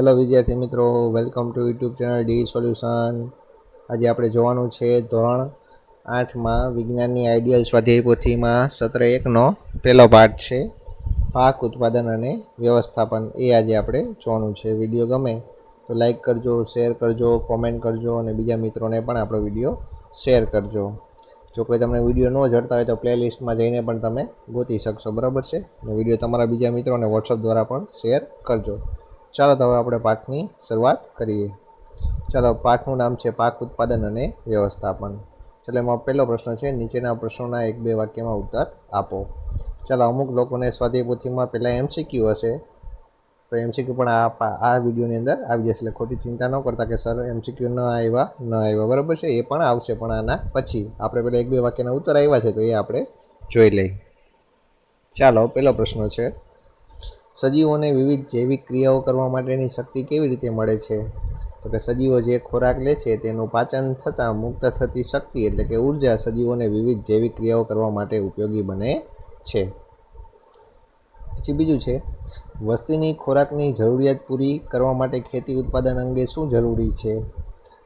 Hello વિદ્યાર્થી મિત્રો welcome to YouTube channel D solution આજે આપણે જોવાનું છે ધોરણ આઠમાં વિજ્ઞાનની આઈડિયલ સ્વાધ્યાય પોથીમાં સત્ર એકનો પહેલો પાઠ છે. પાક ઉત્પાદન અને વ્યવસ્થાપન, એ આજે આપણે જોવાનું છે. વીડિયો ગમે તો લાઇક કરજો શેર કરજો કોમેન્ટ કરજો અને બીજા મિત્રોને પણ આપણો વીડિયો શેર કરજો. જો કોઈ તમને વીડિયો ન જડતા હોય તો પ્લેલિસ્ટમાં જઈને પણ તમે ગોતી શકશો, બરાબર છે? અને વીડિયો તમારા બીજા મિત્રોને વોટ્સઅપ દ્વારા પણ શેર કરજો. ચાલો તો હવે આપણે પાઠની શરૂઆત કરીએ. ચાલો પાઠનું નામ છે પાક ઉત્પાદન અને વ્યવસ્થાપન. ચાલો, એમાં પહેલો પ્રશ્ન છે, નીચેના પ્રશ્નોના એક બે વાક્યમાં ઉત્તર આપો. ચાલો, અમુક લોકોને સ્વાધ્યાય પોથીમાં પહેલાં એમસીક્યુ હશે. તો એમસીક્યુ પણ આ આ વિડીયોની અંદર આવી જશે, એટલે ખોટી ચિંતા ન કરતા કે સર એમસીક્યુ ન આવ્યા ન આવ્યા બરાબર છે? એ પણ આવશે, પણ આના પછી. આપણે પહેલાં એક બે વાક્યના ઉત્તર આવ્યા છે, તો એ આપણે જોઈ લઈએ. ચાલો, પહેલો પ્રશ્ન છે સજીવોને વિવિધ જૈવિક ક્રિયાઓ કરવા માટેની શક્તિ કેવી રીતે મળે છે? તો કે સજીવો જે ખોરાક લે છે, તેનું પાચન થતાં મુક્ત થતી શક્તિ એટલે કે ઊર્જા સજીવોને વિવિધ જૈવિક ક્રિયાઓ કરવા માટે ઉપયોગી બને છે. પછી બીજું છે, વસ્તીની ખોરાકની જરૂરિયાત પૂરી કરવા માટે ખેતી ઉત્પાદન અંગે શું જરૂરી છે?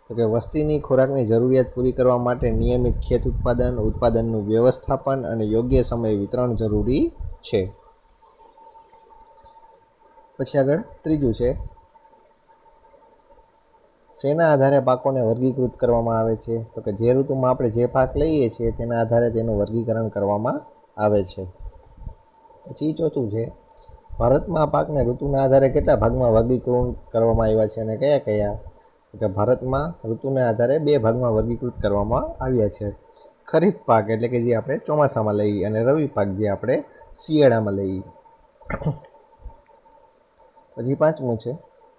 તો કે વસ્તીની ખોરાકની જરૂરિયાત પૂરી કરવા માટે નિયમિત ખેત ઉત્પાદન, ઉત્પાદનનું વ્યવસ્થાપન અને યોગ્ય સમય વિતરણ જરૂરી છે. પછી આગળ ત્રીજું છે. શેના આધારે પાકોને વર્ગીકૃત કરવામાં આવે છે? તો કે જે ઋતુમાં આપણે જે પાક લઈએ છીએ તેના આધારે તેનું વર્ગીકરણ કરવામાં આવે છે. પછી ચોથું છે, ભારતમાં પાકને ઋતુના આધારે કેટલા ભાગમાં વર્ગીકરણ કરવામાં આવ્યા છે અને કયા કયા? તો કે ભારતમાં ઋતુના આધારે બે ભાગમાં વર્ગીકૃત કરવામાં આવ્યા છે. ખરીફ પાક એટલે કે જે આપણે ચોમાસામાં લઈએ અને રવિ પાક જે આપણે શિયાળામાં લઈએ. પછી પાંચમું છે.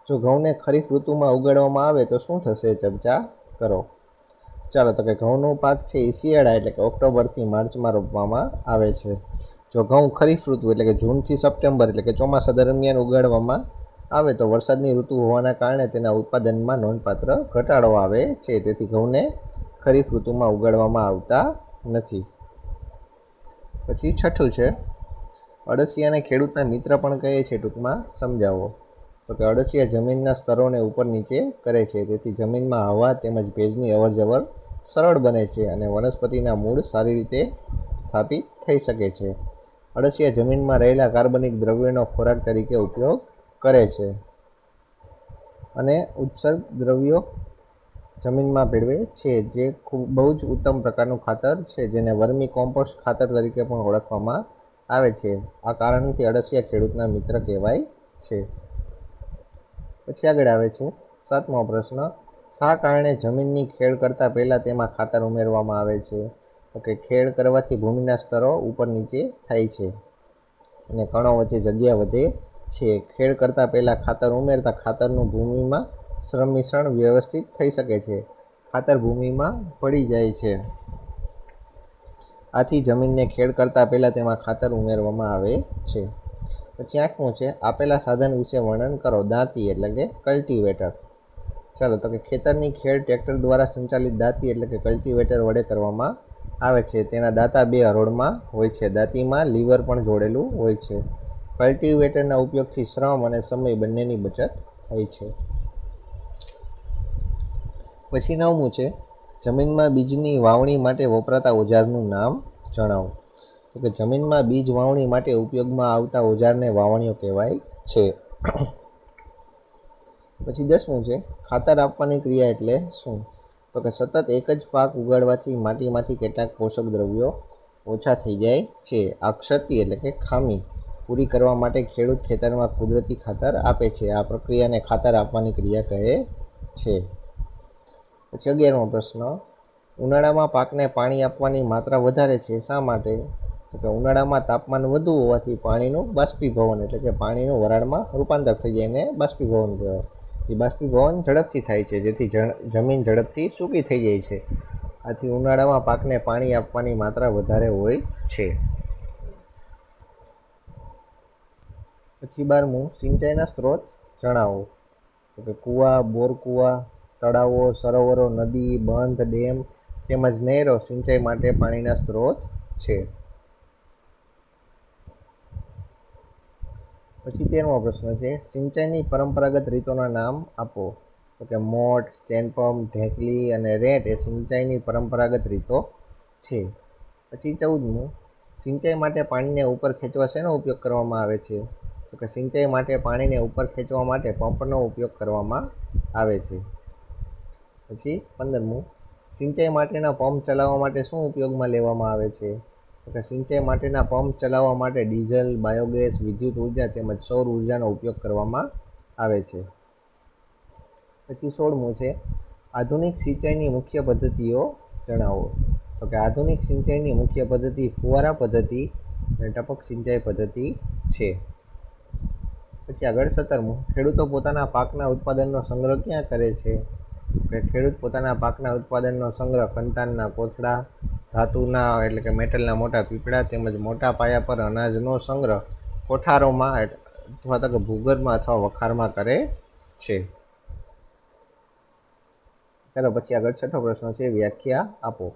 જો ઘઉંને ખરીફ ઋતુમાં ઉગાડવામાં આવે તો શું થશે ચર્ચા કરો. ચાલો તો કે ઘઉંનો પાક છે એ શિયાળા એટલે કે ઓક્ટોબરથી માર્ચમાં રોપવામાં આવે છે. જો ઘઉં ખરીફ ઋતુ એટલે કે જૂનથી સપ્ટેમ્બર એટલે કે ચોમાસા દરમિયાન ઉગાડવામાં આવે તો વરસાદની ઋતુ હોવાના કારણે તેના ઉત્પાદનમાં નોંધપાત્ર ઘટાડો આવે છે. તેથી ઘઉંને ખરીફ ઋતુમાં ઉગાડવામાં આવતા નથી. પછી છઠ્ઠું છે. અળસિયાને ખેડૂતના મિત્ર પણ કહે છે ટૂંકમાં, સમજાવો. તો કે અળસિયા જમીનના સ્તરોને ઉપર નીચે કરે છે. તેથી જમીનમાં હવા તેમજ ભેજની અવરજવર સરળ બને છે અને વનસ્પતિના મૂળ સારી રીતે સ્થાપિત થઈ શકે છે. અળસિયા જમીનમાં રહેલા કાર્બનિક દ્રવ્યોનો ખોરાક તરીકે ઉપયોગ કરે છે. અને ઉત્સર્ગ દ્રવ્યો જમીનમાં ભેળવે છે, જે ખૂબ, બહુ જ ઉત્તમ પ્રકારનું ખાતર છે, જેને વર્મી કોમ્પોસ્ટ ખાતર તરીકે પણ ઓળખવામાં આવે છે. આ કારણથી અળસિયા ખેડૂતના મિત્ર કહેવાય છે. પછી આગળ આવે છે સાતમો પ્રશ્ન, શા કારણે જમીનની ખેડ કરતાં પહેલાં તેમાં ખાતર ઉમેરવામાં આવે છે? તો કે ખેડ કરવાથી ભૂમિના સ્તરો ઉપર નીચે થાય છે અને કણો વચ્ચે જગ્યા વધે છે. ખેડ કરતાં પહેલાં ખાતર ઉમેરતા ખાતરનું ભૂમિમાં સંમિશ્રણ વ્યવસ્થિત થઈ શકે છે. ખાતર ભૂમિમાં પડી જાય છે. આથી જમીનને ખેડ કરતાં પહેલાં તેમાં ખાતર ઉમેરવામાં આવે છે. પછી આઠમું છે, આપેલા સાધન વિશે વર્ણન કરો, દાંતી એટલે કે કલ્ટિવેટર ચાલો, તો કે ખેતરની ખેડ ટ્રેક્ટર દ્વારા સંચાલિત દાંતી એટલે કે કલ્ટિવેટર વડે કરવામાં આવે છે. તેના દાંતા બે હરોળમાં હોય છે. દાંતીમાં લીવર પણ જોડેલું હોય છે. કલ્ટિવેટરના ઉપયોગથી શ્રમ અને સમય બંનેની બચત થાય છે. પછી નવમું છે, જમીનમાં બીજની વાવણી માટે વપરાતા ઓજારનું નામ જણાવો. તો કે જમીનમાં બીજ વાવણી માટે ઉપયોગમાં આવતા ઓજારને વાવણીઓ કહેવાય છે. પછી દસમું છે, ખાતર આપવાની ક્રિયા એટલે શું? તો કે સતત એક જ પાક ઉગાડવાથી માટીમાંથી કેટલાક પોષક દ્રવ્યો ઓછા થઈ જાય છે. આ ક્ષતિ એટલે કે ખામી પૂરી કરવા માટે ખેડૂત ખેતરમાં કુદરતી ખાતર આપે છે. આ પ્રક્રિયાને ખાતર આપવાની ક્રિયા કહે છે. પછી અગિયારમો પ્રશ્ન, ઉનાળામાં પાકને પાણી આપવાની માત્રા વધારે છે. શા માટે? તો કે ઉનાળામાં તાપમાન વધુ હોવાથી પાણીનું બાષ્પીભવન, એટલે કે પાણીનું વરાળમાં રૂપાંતર થઈ જાય એને બાષ્પીભવન કહેવાય. એ બાષ્પીભવન ઝડપથી થાય છે, જેથી જમીન ઝડપથી સૂકી થઈ જાય છે. આથી ઉનાળામાં પાકને પાણી આપવાની માત્રા વધારે હોય છે. પછી બારમું, સિંચાઈના સ્ત્રોત જણાવો. તો કે કૂવા બોર કૂવા તળાવો, સરોવરો, નદી, બંધ, ડેમ તેમજ નહેરો સિંચાઈ માટે પાણીના સ્ત્રોત છે. પછી તેરમો પ્રશ્ન છે, સિંચાઈની પરંપરાગત રીતોના નામ આપો. તો કે મોટ, ચેનપંપ, ઢેકલી અને રેટ એ સિંચાઈની પરંપરાગત રીતો છે. પછી ચૌદમું, સિંચાઈ માટે પાણીને ઉપર ખેંચવા શેનો ઉપયોગ કરવામાં આવે છે? તો કે સિંચાઈ માટે પાણીને ઉપર ખેંચવા માટે પંપનો ઉપયોગ કરવામાં આવે છે. પછી પંદરમું, સિંચાઈ માટેના પંપ ચલાવવા માટે શું ઉપયોગમાં લેવામાં આવે છે? તો કે સિંચાઈ માટેના પંપ ચલાવવા માટે ડીઝલ, બાયોગેસ, વિદ્યુત ઊર્જા તેમજ સૌર ઉર્જાનો ઉપયોગ કરવામાં આવે છે. પછી સોળમું છે, આધુનિક સિંચાઈની મુખ્ય પદ્ધતિઓ જણાવો. તો કે આધુનિક સિંચાઈની મુખ્ય પદ્ધતિ ફુવારા પદ્ધતિ અને ટપક સિંચાઈ પદ્ધતિ છે. પછી આગળ સત્તરમું, ખેડૂતો પોતાના પાકના ઉત્પાદનનો સંગ્રહ ક્યાં કરે છે? કે ખેડૂત પોતાના પાકના ઉત્પાદનનો સંગ્રહ કંતાનના કોથળા ધાતુના એટલે કે મેટલના મોટા પીપળા તેમજ મોટા પાયા પર અનાજનો સંગ્રહ કોઠારોમાં અથવા તો કે ભૂગર્ભમાં અથવા વખારમાં કરે છે. ચાલો પછી આગળ છઠ્ઠો પ્રશ્ન છે, વ્યાખ્યા આપો.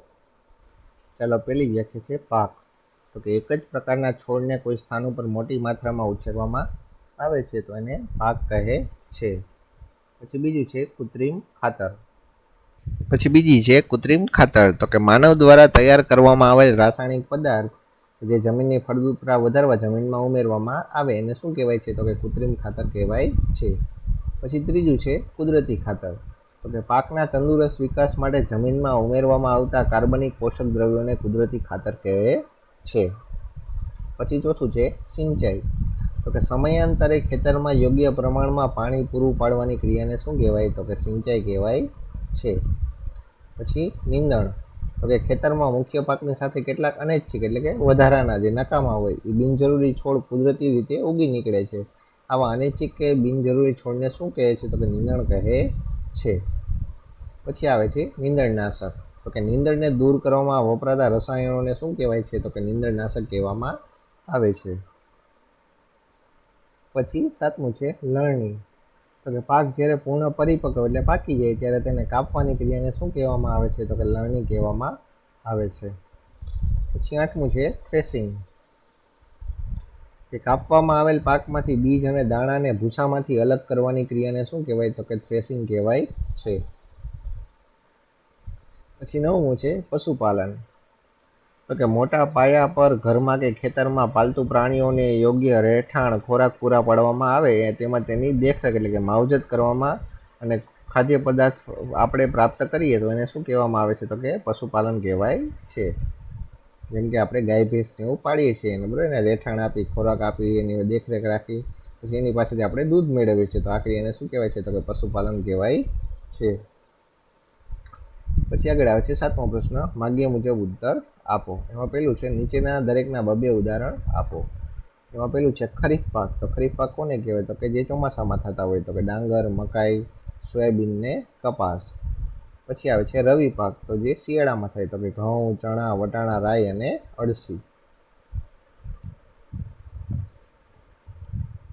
ચાલો, પહેલી વ્યાખ્યા છે, પાક. તો કે એક જ પ્રકારના છોડને કોઈ સ્થાન ઉપર મોટી માત્રામાં ઉછેરવામાં આવે છે, તો એને પાક કહે છે. પછી બીજું છે, કૃત્રિમ ખાતર. પછી બીજી છે કૃત્રિમ ખાતર. તો કે માનવ દ્વારા તૈયાર કરવામાં આવેલ રાસાયણિક પદાર્થ જે જમીનની ફળદ્રુપતા વધારવા જમીનમાં ઉમેરવામાં આવે એને શું કહેવાય છે? તો કે કૃત્રિમ ખાતર કહેવાય છે. પછી ત્રીજું છે કુદરતી ખાતર. તો કે પાકના તંદુરસ્ત વિકાસ માટે જમીનમાં ઉમેરવામાં આવતા કાર્બનિક પોષક દ્રવ્યોને કુદરતી ખાતર કહે છે. પછી ચોથું છે સિંચાઈ. તો કે સમયાંતરે ખેતરમાં યોગ્ય પ્રમાણમાં પાણી પૂરું પાડવાની ક્રિયાને શું કહેવાય? તો કે સિંચાઈ કહેવાય છે. પછી નીંદણ. તો કે ખેતરમાં મુખ્ય પાકની સાથે કેટલાક અનૈચ્છિક એટલે કે વધારાના જે નકામા હોય, એ બિનજરૂરી છોડ કુદરતી રીતે ઉગી નીકળે છે. આવા અનૈચ્છિક કે બિનજરૂરી છોડને શું કહે છે? તો કે નીંદણ કહે છે. પછી આવે છે નીંદણનાશક. તો કે નીંદણને દૂર કરવામાં વપરાતા રસાયણોને શું કહેવાય છે? તો કે નીંદણનાશક કહેવામાં આવે છે. પછી સાતમું છે લણણી. તો કે પાક જ્યારે પૂર્ણ પરિપક્વ એટલે પાકી જાય ત્યારે તેને કાપવાની ક્રિયાને શું કહેવામાં આવે છે? તો કે લણણી કહેવામાં આવે છે. પછી આઠમું છે થ્રેસિંગ. કે કાપવામાં આવેલ પાકમાંથી બીજ અને દાણાને ભૂસામાંથી અલગ કરવાની ક્રિયાને શું કહેવાય? તો કે થ્રેસિંગ કહેવાય છે. પછી નવમું છે પશુપાલન. તો કે મોટા પાયા પર ઘરમાં કે ખેતરમાં પાલતુ પ્રાણીઓને યોગ્ય રહેઠાણ ખોરાક પૂરા પાડવામાં આવે તેમાં તેની દેખરેખ એટલે કે માવજત કરવામાં અને ખાદ્ય પદાર્થ આપણે પ્રાપ્ત કરીએ તો એને શું કહેવામાં આવે છે તો કે પશુપાલન કહેવાય છે. જેમ કે આપણે ગાય ભેંસને એવું પાડીએ છીએ એને, બરાબર? એને રહેઠાણ આપી, ખોરાક આપી, એની દેખરેખ રાખી, પછી એની પાસેથી આપણે દૂધ મેળવીએ છીએ. તો આખરી એને શું કહેવાય છે તો કે પશુપાલન કહેવાય છે. પછી આગળ આવે છે સાતમો પ્રશ્ન. માગ્ય મુજબ ઉત્તર આપો. એમાં પહેલું છે, નીચેના દરેકના બબે ઉદાહરણ આપો. એમાં પહેલું છે, ખરીફ પાક. તો ખરીફ પાક કોને કહેવાય? તો કે જે ચોમાસામાં થતા હોય, તો કે ડાંગર, મકાઈ, સોયાબીન ને કપાસ. પછી આવે છે, રવિ પાક. તો જે શિયાળામાં થાય, તો કે ઘઉં, ચણા, વટાણા, રાઈ અને અળસી.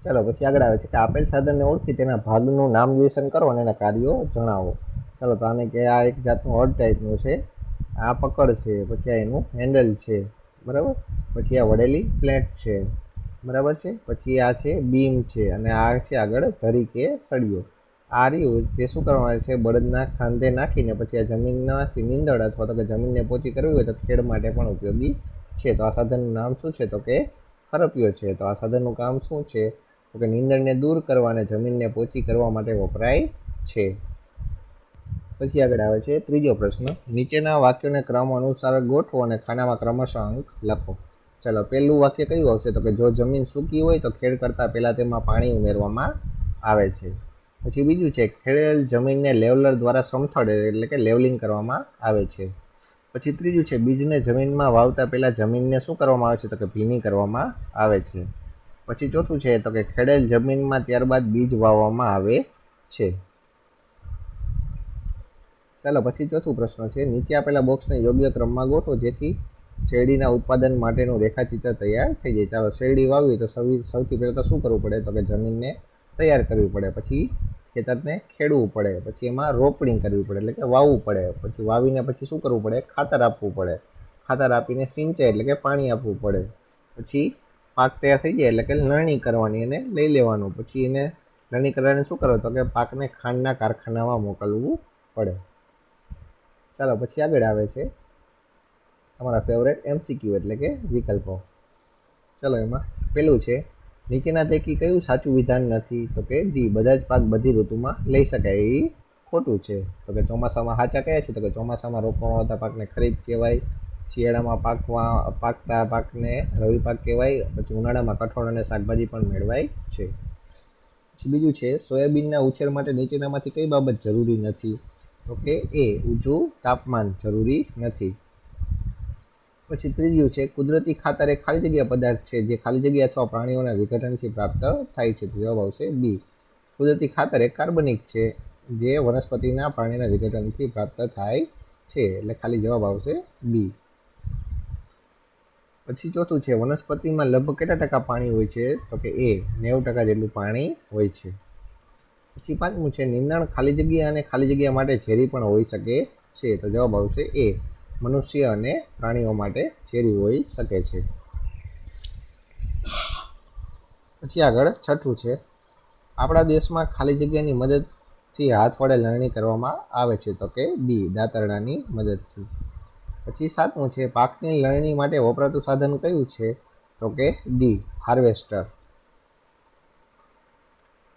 ચાલો, પછી આગળ આવે છે કે આપેલ સાધનને ઓળખી તેના ભાગનું નામ નામનિર્દેશન કરો અને એના કાર્યો જણાવો. ચાલો, તો આને કે આ એક જાતનું હળ ટાઈપનું છે. આ પકડ છે, પછી આ એનું હેન્ડલ છે, બરાબર? પછી આ વડેલી પ્લેટ છે, બરાબર છે? પછી આ છે બીમ છે, અને આ છે આગળ તરીકે સળિયો. આ રહ્યું, તે શું કરવાનું છે? બળદના ખાંધે નાખીને પછી આ જમીનમાંથી નીંદણ અથવા તો કે જમીનને પોચી કરવી હોય તો ખેડ માટે પણ ઉપયોગી છે. તો આ સાધનનું નામ શું છે? તો કે ખરપિયો છે. તો આ સાધનનું કામ શું છે? તો કે નીંદણને દૂર કરવા અને જમીનને પોચી કરવા માટે વપરાય છે. પછી આગળ આવે છે ત્રીજો પ્રશ્ન. નીચેના વાક્યોને ક્રમ અનુસાર ગોઠવો અને ખાનામાં ક્રમશઃ અંક લખો. ચાલો, પહેલું વાક્ય કયું આવશે? તો કે જો જમીન સૂકી હોય તો ખેડ કરતાં પહેલાં તેમાં પાણી ઉમેરવામાં આવે છે. પછી બીજું છે, ખેડેલ જમીનને લેવલર દ્વારા સમથળ એટલે કે લેવલિંગ કરવામાં આવે છે. પછી ત્રીજું છે, બીજને જમીનમાં વાવતા પહેલાં જમીનને શું કરવામાં આવે છે? તો કે ભીની કરવામાં આવે છે. પછી ચોથું છે, તો કે ખેડેલ જમીનમાં ત્યારબાદ બીજ વાવવામાં આવે છે. ચાલો, પછી ચોથું પ્રશ્ન છે. નીચે આપેલા બોક્સને યોગ્ય ક્રમમાં ગોઠવો, જેથી શેરડીના ઉત્પાદન માટેનું રેખાચિત્ર તૈયાર થઈ જાય. ચાલો, શેરડી વાવવી તો સૌથી પહેલાં તો શું કરવું પડે? તો કે જમીનને તૈયાર કરવી પડે. પછી ખેતરને ખેડવું પડે. પછી એમાં રોપણી કરવી પડે. એટલે કે વાવવું પડે. પછી વાવીને પછી શું કરવું પડે? ખાતર આપવું પડે. ખાતર આપીને સિંચાઈ, એટલે કે પાણી આપવું પડે. પછી પાક તૈયાર થઈ જાય, એટલે કે લણણી કરવાની એને લઈ લેવાનું. પછી એને લણણી કરવાની શું કરો? તો કે પાકને ખાંડના કારખાનામાં મોકલવું પડે. ચાલો, પછી આગળ આવે છે તમારા ફેવરેટ એમસીક્યુ એટલે કે વિકલ્પો. ચાલો, એમાં પેલું છે, નીચેના પૈકી કયું સાચું વિધાન નથી? તો કે ડી, બધા જ પાક બધી ઋતુમાં લઈ શકાય એ ખોટું છે. તો કે ચોમાસામાં સાચા કયા છે, તો કે ચોમાસામાં રોપવામાં આવતા પાકને ખરીફ કહેવાય, શિયાળામાં પાકવા, પાકતા પાકને રવિ પાક કહેવાય, પછી ઉનાળામાં કઠોળ અને શાકભાજી પણ મેળવાય છે. બીજું છે, સોયાબીનના ઉછેર માટે નીચેનામાંથી કઈ બાબત જરૂરી નથી? તો કે એ ઊંચું તાપમાન જરૂરી નથી. પછી ત્રીજું છે, કુદરતી ખાતર એ ખાલી જગ્યા પદાર્થ છે, જે ખાલી જગ્યા અથવા પ્રાણીઓના વિઘટનથી પ્રાપ્ત થાય છે. તો જવાબ આવશે બી. કુદરતી ખાતર એ કાર્બનિક છે, જે વનસ્પતિના પ્રાણીના વિઘટનથી પ્રાપ્ત થાય છે, એટલે ખાલી જવાબ આવશે બી. પછી ચોથું છે, વનસ્પતિમાં લગભગ કેટલા ટકા પાણી હોય છે? તો કે એ નેવું ટકા જેટલું પાણી હોય છે. પછી પાંચમું છે નિંદણ ખાલી જગ્યા અને ખાલી જગ્યા માટે ઝેરી પણ હોઈ શકે છે. તો જવાબ આવશે એ. મનુષ્ય અને પ્રાણીઓ માટે ઝેરી હોઈ શકે છે. પછી આગળ છઠ્ઠું છે. આપણા દેશમાં ખાલી જગ્યાની મદદથી હાથ વડે લણણી કરવામાં આવે છે તો કે બી, દાતરડાની મદદથી. પછી સાતમું છે, પાકની લણણી માટે વપરાતું સાધન કયું છે? તો કે ડી, હાર્વેસ્ટર.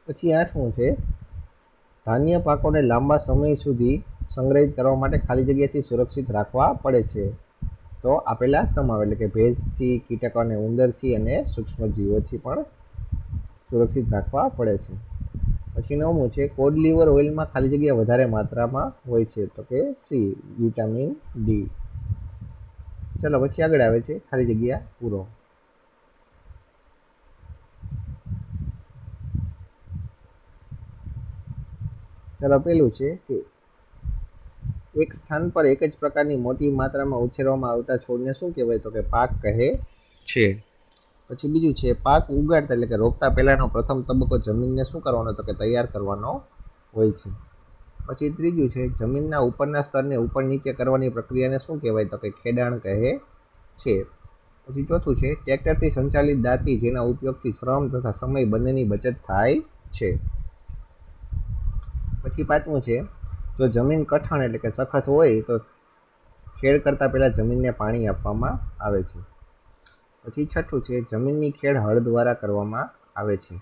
પછી આઠમું છે? ધાન્ય પાકોને લાંબા સમય સુધી સંગ્રહિત કરવા માટે ખાલી જગ્યાથી સુરક્ષિત રાખવા પડે છે. તો આપેલા તમામ એટલે કે ભેજથી કીટકો અને ઉંદરથી અને સૂક્ષ્મજીવોથી પણ સુરક્ષિત રાખવા પડે છે. પછી નવમું છે, કોડ લીવર ઓઇલમાં ખાલી જગ્યા વધારે માત્રામાં હોય છે તો કે સી, વિટામિન ડી. ચલો પછી આગળ આવે છે, ખાલી જગ્યા પૂરો. ચલો પેલું છે કે એક સ્થાન પર એક જ પ્રકારની મોટી માત્રામાં ઉછેરવામાં આવતા છોડને શું કહેવાય? તો કે પાક કહે છે. પછી બીજું છે પાક ઉગાડતા એટલે કે રોપતા પહેલાંનો પ્રથમ તબક્કો જમીનને શું કરવાનો? તો કે તૈયાર કરવાનો હોય છે. પછી ત્રીજું છે જમીનના ઉપરના સ્તરને ઉપર નીચે કરવાની પ્રક્રિયાને શું કહેવાય? તો કે ખેડાણ કહે છે. પછી ચોથું છે ટ્રેક્ટરથી સંચાલિત દાંતી જેના ઉપયોગથી શ્રમ તથા સમય બંનેની બચત થાય છે. પછી પાંચમું છે, જો જમીન કઠણ એટલે કે સખત હોય તો ખેડ કરતાં પહેલાં જમીનને પાણી આપવામાં આવે છે. પછી છઠ્ઠું છે, જમીનની ખેડ હળ દ્વારા કરવામાં આવે છે.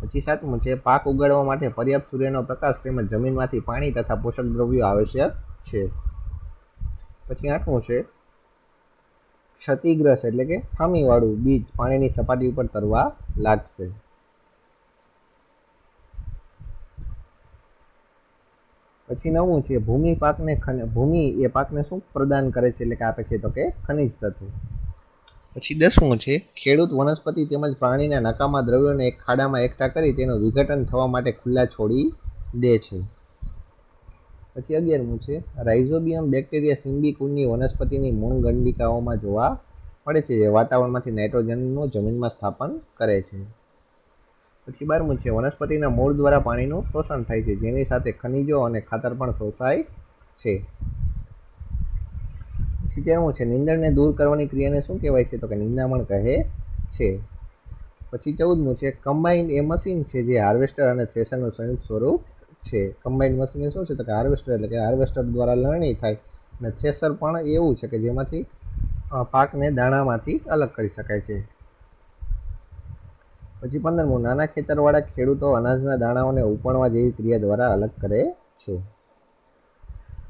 પછી સાતમું છે, પાક ઉગાડવા માટે પર્યાપ્ત સૂર્યનો પ્રકાશ તેમજ જમીનમાંથી પાણી તથા પોષક દ્રવ્યો આવશ્યક છે. પછી આઠમું છે, ક્ષતિગ્રસ્ત એટલે કે ખામીવાળું બીજ પાણીની સપાટી ઉપર તરવા લાગશે. પછી નવું છે, ભૂમિ પાકને ભૂમિ એ પાકને શું પ્રદાન કરે છે એટલે કે આપે છે તો કે ખનિજ તત્વો. પછી દસમું છે, ખેડૂત વનસ્પતિ તેમજ પ્રાણીના નકામા દ્રવ્યોને એક ખાડામાં એકઠા કરી તેનું વિઘટન થવા માટે ખુલ્લા છોડી દે છે. પછી અગિયારમું છે, રાઇઝોબિયમ બેક્ટેરિયા સિમ્બિકુળની વનસ્પતિની મૂળ ગંડિકાઓમાં જોવા મળે છે, જે વાતાવરણમાંથી નાઇટ્રોજનનું જમીનમાં સ્થાપન કરે છે. પછી બારમું છે, વનસ્પતિના મૂળ દ્વારા પાણીનું શોષણ થાય છે, જેની સાથે ખનિજો અને ખાતર પણ શોષાય છે. પછી તેરમું છે, નીંદણને દૂર કરવાની ક્રિયાને શું કહેવાય છે? તો કે નિંદામણ કહે છે. પછી ચૌદમું છે કમ્બાઇન્ડ એ મશીન છે જે હાર્વેસ્ટર અને થ્રેશરનું સંયુક્ત સ્વરૂપ છે. કમ્બાઇન્ડ મશીન એ શું છે? તો કે હાર્વેસ્ટર એટલે કે હાર્વેસ્ટર દ્વારા લણણી થાય અને થ્રેશર પણ એવું છે કે જેમાંથી પાકને દાણામાંથી અલગ કરી શકાય છે. પછી પંદરમું નાના ખેતરવાળા ખેડૂતો અનાજના દાણાઓને ઉપણવા જેવી ક્રિયા દ્વારા અલગ કરે છે.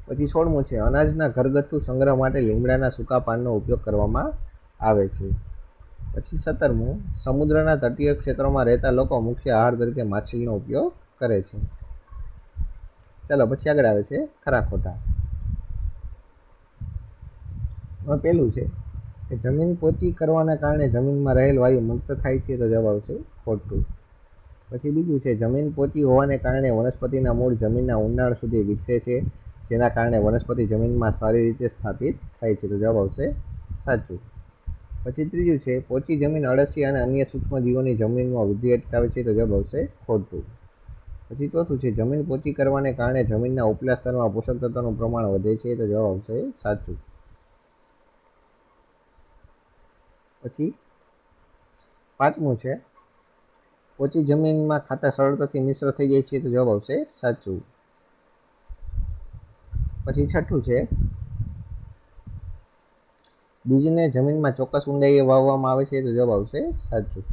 પછી સોળમું છે, અનાજના ઘરગથ્થુ સંગ્રહ માટે લીમડાના સૂકા પાનનો ઉપયોગ કરવામાં આવે છે. પછી સત્તરમું સમુદ્રના તટીય ક્ષેત્રોમાં રહેતા લોકો મુખ્ય આહાર તરીકે માછલીનો ઉપયોગ કરે છે. ચાલો, પછી આગળ આવે છે ખરા ખોટા. પહેલું છે જમીન પોચી કરવાના કારણે જમીનમાં રહેલ વાયુ મુક્ત થાય છે તો જવાબ આવશે ખોટું. પછી બીજું છે, જમીન પોચી હોવાને કારણે વનસ્પતિના મૂળ જમીનના ઊંડાણ સુધી વિકસે છે, જેના કારણે વનસ્પતિ જમીનમાં સારી રીતે સ્થાપિત થાય છે તો જવાબ આવશે સાચું. પછી ત્રીજું છે, પોચી જમીન અળસી અને અન્ય સૂક્ષ્મજીવોની જમીનમાં વૃદ્ધિ અટકાવે છે તો જવાબ આવશે ખોટું. પછી ચોથું છે, જમીન પોચી કરવાને કારણે જમીનના ઉપલા સ્તરમાં પોષક તત્વોનું પ્રમાણ વધે છે તો જવાબ આવશે સાચું. પછી પાંચમું છે, પોચી જમીનમાં ખાતર સરળતાથી મિશ્ર થઈ જાય છે તો જવાબ આવશે સાચું. પછી છઠ્ઠું છે, બીજને જમીનમાં ચોક્કસ ઊંડાઈએ વાવવામાં આવે છે તો જવાબ આવશે સાચું.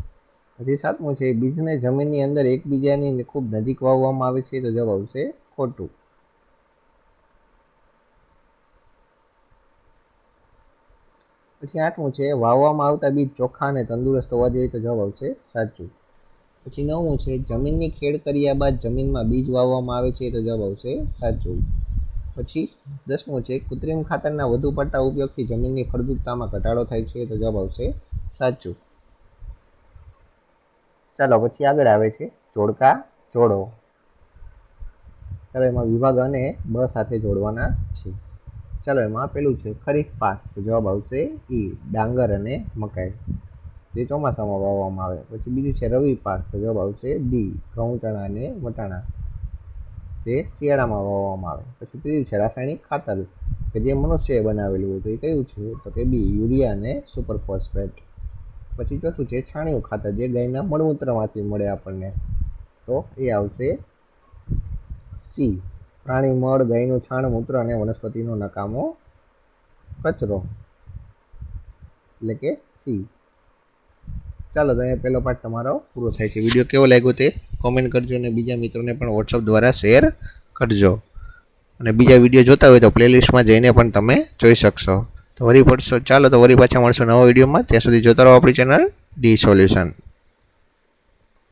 પછી સાતમું છે, બીજને જમીનની અંદર એકબીજાની ખૂબ નજીક વાવવામાં આવે છે તો જવાબ આવશે ખોટું. પછી આઠમું છે, વાવવામાં આવતા બીજ ચોખ્ખા અને તંદુરસ્ત હોવા જોઈએ તો જવાબ આવશે સાચું. પછી નવમું છે, જમીનની ખેડ કર્યા બાદ જમીનમાં બીજ વાવવામાં આવે છે તો જવાબ આવશે સાચું. પછી દસમું છે, કૃત્રિમ ખાતરના વધુ પડતા ઉપયોગથી જમીનની ફળદ્રુપતામાં ઘટાડો થાય છે તો જવાબ આવશે સાચું. ચાલો, પછી આગળ આવે છે, જોડકા જોડો. ચાલો, એમાં વિભાગ અને બ સાથે જોડવાના છે. ચાલો એમાં પેલું છે, ખરીફ પાક. તો જવાબ આવશે ઈ ડાંગર અને મકાઈ. જે ચોમાસામાં વાવવામાં આવે. પછી બીજું છે, રવિ પાક. તો જવાબ આવશે ડી, ઘઉં, ચણા અને વટાણા. જે શિયાળામાં વાવવામાં આવે. પછી ત્રીજું છે, રાસાયણિક ખાતર. કે જે મનુષ્યએ બનાવેલું હોય તો એ કયું છે? તો કે બી, યુરિયા અને સુપર ફોસ્ફેટ. પછી ચોથું છે, છાણિયું ખાતર. જે ગાયના મળમૂત્રમાંથી મળે આપણને. તો એ આવશે સી પ્રાણી, મળ, ગાયનું છાણ, મૂત્ર અને વનસ્પતિનો નકામો કચરો. એટલે કે સી. ચાલો તો અહીંયા પહેલો પાઠ તમારો પૂરો થાય છે. વીડિયો કેવો લાગ્યો તે કોમેન્ટ કરજો અને બીજા મિત્રોને પણ વોટ્સઅપ દ્વારા શેર કરજો. અને બીજા વીડિયો જોતા હોય તો પ્લેલિસ્ટમાં જઈને પણ તમે જોઈ શકશો. તો વળી પડશો ચાલો તો વળી પાછા મળશો નવા વિડીયોમાં. ત્યાં સુધી જોતા રહો આપણી ચેનલ ડી સોલ્યુશન